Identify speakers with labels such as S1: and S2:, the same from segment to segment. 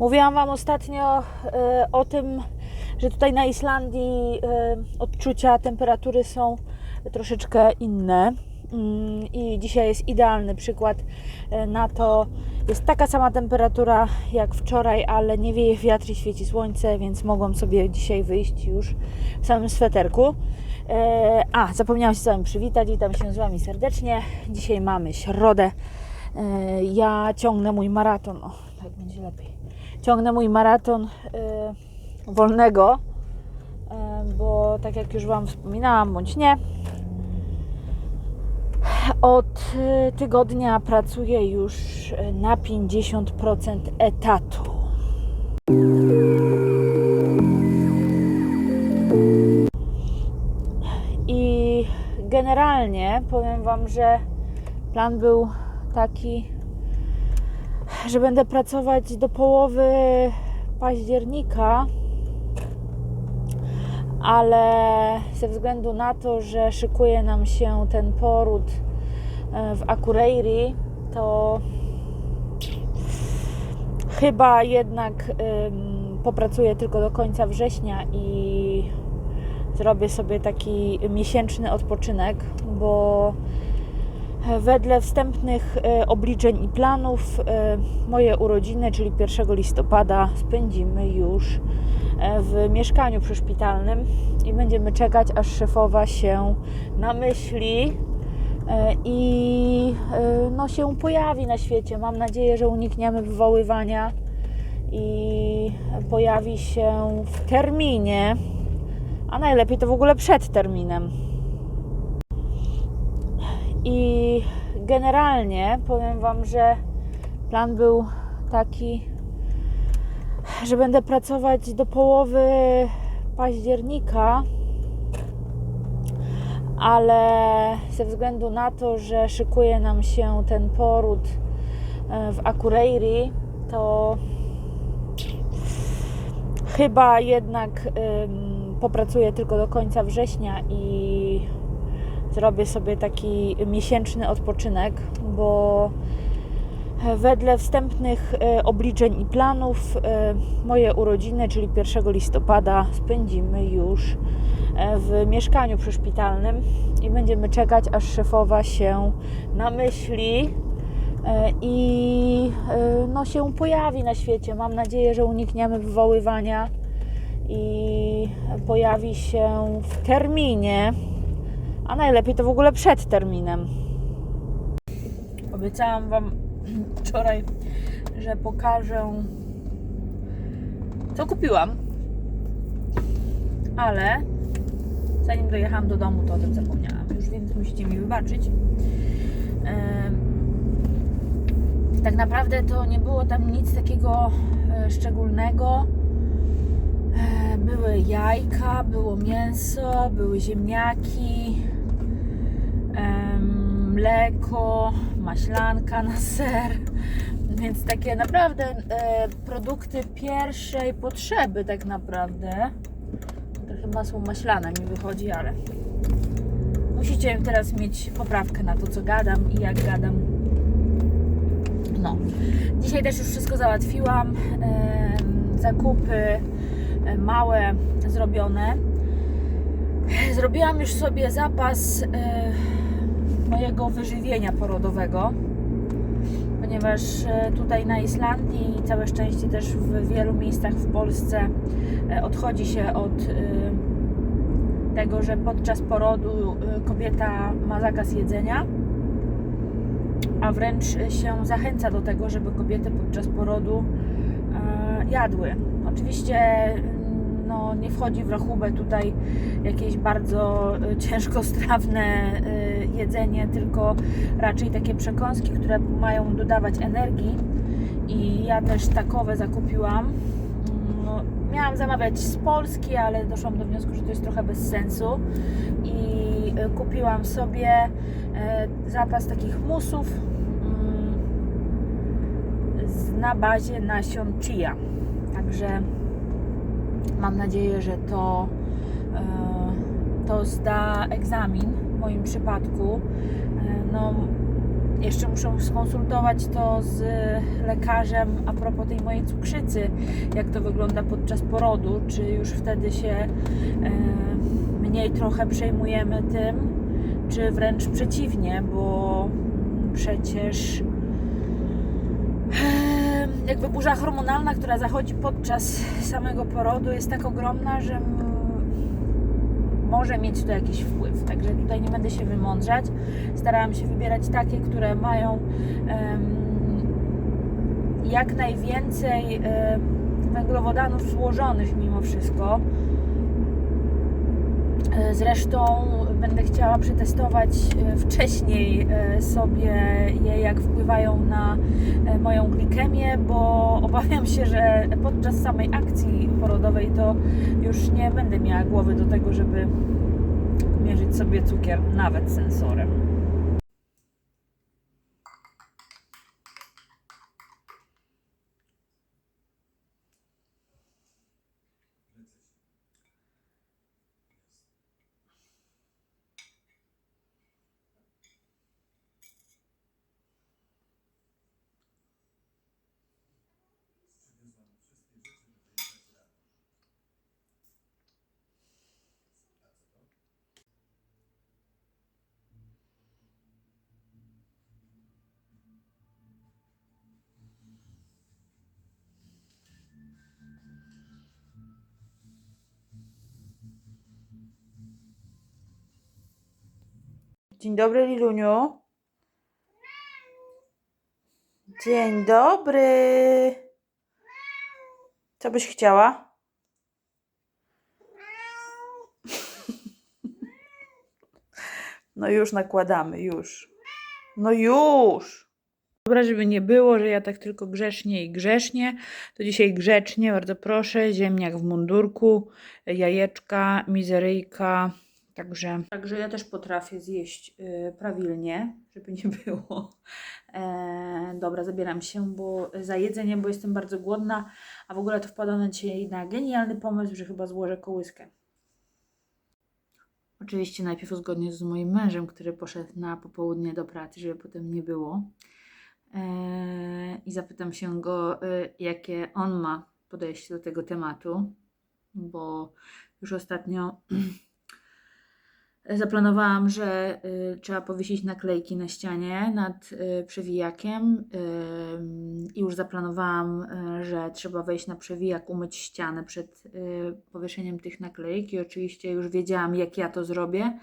S1: Mówiłam Wam ostatnio e, o tym, że tutaj na Islandii e, odczucia temperatury są troszeczkę inne. Mm, I dzisiaj jest idealny przykład e, na to. Jest taka sama temperatura jak wczoraj, ale nie wieje wiatr i świeci słońce, więc mogłam sobie dzisiaj wyjść już w samym sweterku. A, zapomniałam się z Wami przywitać. Witam się z Wami serdecznie. Dzisiaj mamy środę. Ja ciągnę mój maraton. O, tak będzie lepiej. Ciągnę mój maraton e, wolnego, e, bo tak jak już Wam wspominałam, bądź nie, od e, tygodnia pracuję już na 50% etatu. I generalnie powiem Wam, że plan był taki, że będę pracować do połowy października, ale ze względu na to, że szykuje nam się ten poród e, w Akureyri, to chyba jednak popracuję tylko do końca września i zrobię sobie taki miesięczny odpoczynek, bo wedle wstępnych e, obliczeń i planów e, moje urodziny, czyli 1 listopada, spędzimy już e, w mieszkaniu przyszpitalnym i będziemy czekać, aż szefowa się namyśli e, i e, no, się pojawi na świecie. Mam nadzieję, że unikniemy wywoływania i pojawi się w terminie, a najlepiej to w ogóle przed terminem. I generalnie powiem Wam, że plan był taki, że będę pracować do połowy października, ale ze względu na to, że szykuje nam się ten poród e, w Akureyri, to chyba jednak popracuję tylko do końca września i zrobię sobie taki miesięczny odpoczynek, bo wedle wstępnych e, obliczeń i planów e, moje urodziny, czyli 1 listopada, spędzimy już e, w mieszkaniu przyszpitalnym i będziemy czekać, aż szefowa się namyśli i no, się pojawi na świecie. Mam nadzieję, że unikniemy wywoływania i pojawi się w terminie, a najlepiej to w ogóle przed terminem. Obiecałam Wam wczoraj, że pokażę, co kupiłam, ale zanim dojechałam do domu, to o tym zapomniałam. Już więc musicie mi wybaczyć. Tak naprawdę to nie było tam nic takiego e, szczególnego. E, Były jajka, było mięso, były ziemniaki, em, mleko, maślanka na ser. Więc takie naprawdę e, produkty pierwszej potrzeby tak naprawdę. Trochę masło maślane mi wychodzi, ale musicie teraz mieć poprawkę na to, co gadam i jak gadam. No. Dzisiaj też już wszystko załatwiłam. Em, zakupy e, małe zrobione. Zrobiłam już sobie zapas e, mojego wyżywienia porodowego, ponieważ e, tutaj na Islandii i całe szczęście też w wielu miejscach w Polsce e, odchodzi się od e, tego, że podczas porodu kobieta ma zakaz jedzenia, a wręcz się zachęca do tego, żeby kobiety podczas porodu jadły. Oczywiście no, nie wchodzi w rachubę tutaj jakieś bardzo e, ciężkostrawne e, jedzenie, tylko raczej takie przekąski, które mają dodawać energii. I ja też takowe zakupiłam. Mm, No, miałam zamawiać z Polski, ale doszłam do wniosku, że to jest trochę bez sensu. I e, kupiłam sobie e, zapas takich musów mm, na bazie nasion chia. Także mam nadzieję, że to, e, to zda egzamin w moim przypadku. E, No, jeszcze muszę skonsultować to z lekarzem a propos tej mojej cukrzycy, jak to wygląda podczas porodu, czy już wtedy się e, mniej trochę przejmujemy tym, czy wręcz przeciwnie, bo przecież jakby burza hormonalna, która zachodzi podczas samego porodu jest tak ogromna, że może mieć to jakiś wpływ. Także tutaj nie będę się wymądrzać. Starałam się wybierać takie, które mają em, jak najwięcej em, węglowodanów złożonych mimo wszystko. E, Zresztą będę chciała przetestować e, wcześniej e, sobie je, jak wpływają na moją glikemię, bo obawiam się, że podczas samej akcji porodowej to już nie będę miała głowy do tego, żeby mierzyć sobie cukier nawet sensorem. Dzień dobry, Liluniu. Dzień dobry. Co byś chciała? No już nakładamy, już. No już. Dobra, żeby nie było, że ja tak tylko grzecznie i grzecznie, to dzisiaj grzecznie, bardzo proszę, ziemniak w mundurku, jajeczka, mizeryjka, także... Także ja też potrafię zjeść y, prawilnie, żeby nie było. E, dobra, zabieram się, bo za jedzenie, bo jestem bardzo głodna, a w ogóle to wpadłam na dzisiaj na genialny pomysł, że chyba złożę kołyskę. Oczywiście najpierw uzgodnię z moim mężem, który poszedł na popołudnie do pracy, żeby potem nie było. Eee, I zapytam się go, y, jakie on ma podejście do tego tematu, bo już ostatnio zaplanowałam, że y, trzeba powiesić naklejki na ścianie nad y, przewijakiem ym, i już zaplanowałam, y, że trzeba wejść na przewijak, umyć ścianę przed y, powieszeniem tych naklejek i oczywiście już wiedziałam, jak ja to zrobię,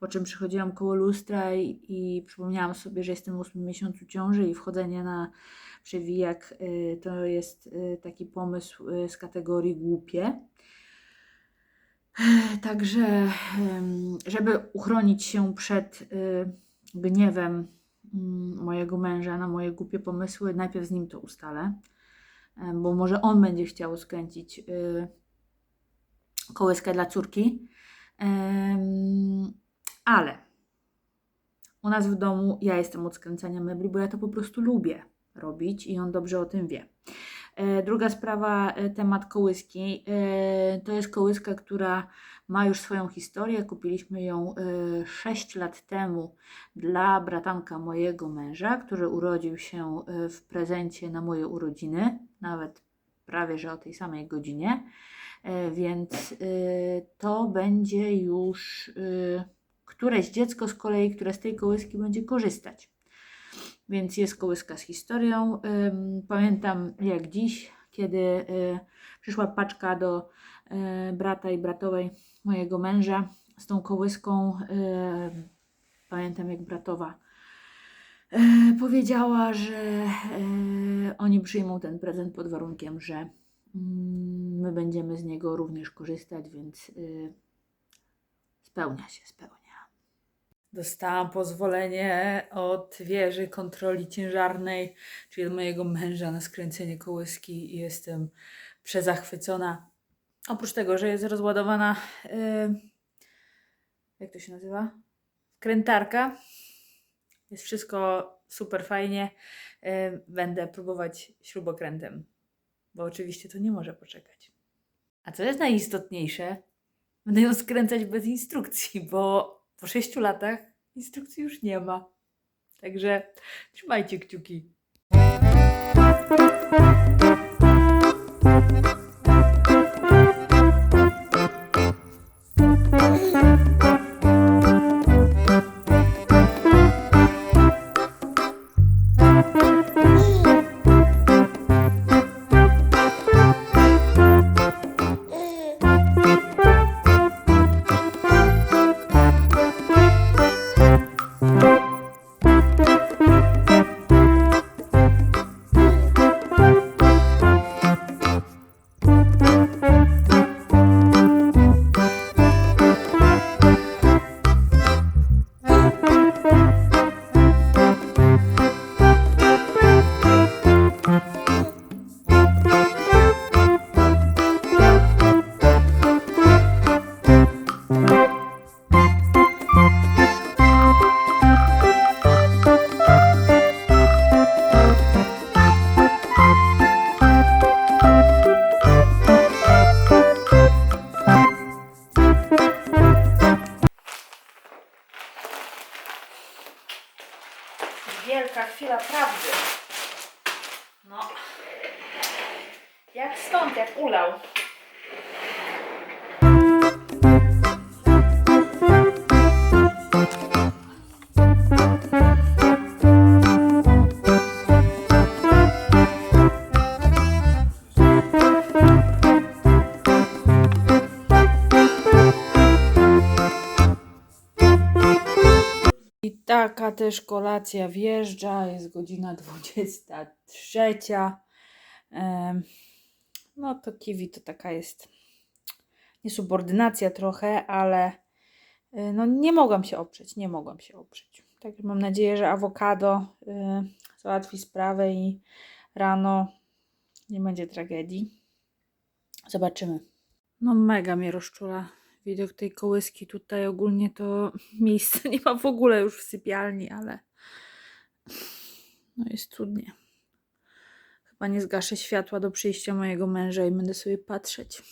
S1: po czym przychodziłam koło lustra i, i przypomniałam sobie, że jestem w ósmym miesiącu ciąży i wchodzenie na przewijak y, to jest y, taki pomysł y, z kategorii głupie. Także, żeby uchronić się przed y, gniewem mm, mojego męża na moje głupie pomysły, najpierw z nim to ustalę, bo może on będzie chciał skręcić y, kołyskę dla córki. Ale u nas w domu ja jestem od skręcania mebli, bo ja to po prostu lubię robić i on dobrze o tym wie. E, Druga sprawa, e, temat kołyski. E, To jest kołyska, która ma już swoją historię. Kupiliśmy ją e, 6 lat temu dla bratanka mojego męża, który urodził się w prezencie na moje urodziny, nawet prawie że o tej samej godzinie. Więc to będzie już któreś dziecko z kolei, które z tej kołyski będzie korzystać. Więc jest kołyska z historią. Pamiętam jak dziś, kiedy y, przyszła paczka do y, brata i bratowej mojego męża z tą kołyską. Pamiętam jak bratowa y, powiedziała, że oni przyjmą ten prezent pod warunkiem, że mm, my będziemy z niego również korzystać, więc spełnia się, spełnia. Dostałam pozwolenie od wieży kontroli ciężarnej, czyli od mojego męża na skręcenie kołyski i jestem przezachwycona. Oprócz tego, że jest rozładowana, yy, jak to się nazywa? Krętarka. Jest wszystko super fajnie. Yy, będę próbować śrubokrętem, bo oczywiście to nie może poczekać. A co jest najistotniejsze, będę ją skręcać bez instrukcji, bo po sześciu latach instrukcji już nie ma. Także trzymajcie kciuki. Wielka chwila prawdy. No. Jak stąd, jak ulał. Taka też kolacja wjeżdża, jest godzina 23. Em, No to kiwi to taka jest niesubordynacja trochę, ale y, no nie mogłam się oprzeć, nie mogłam się oprzeć. Także mam nadzieję, że awokado y, załatwi sprawę i rano nie będzie tragedii. Zobaczymy. No mega mnie rozczula widok tej kołyski tutaj. Ogólnie to miejsca nie ma w ogóle już w sypialni, ale no jest trudnie. Chyba nie zgaszę światła do przyjścia mojego męża i będę sobie patrzeć.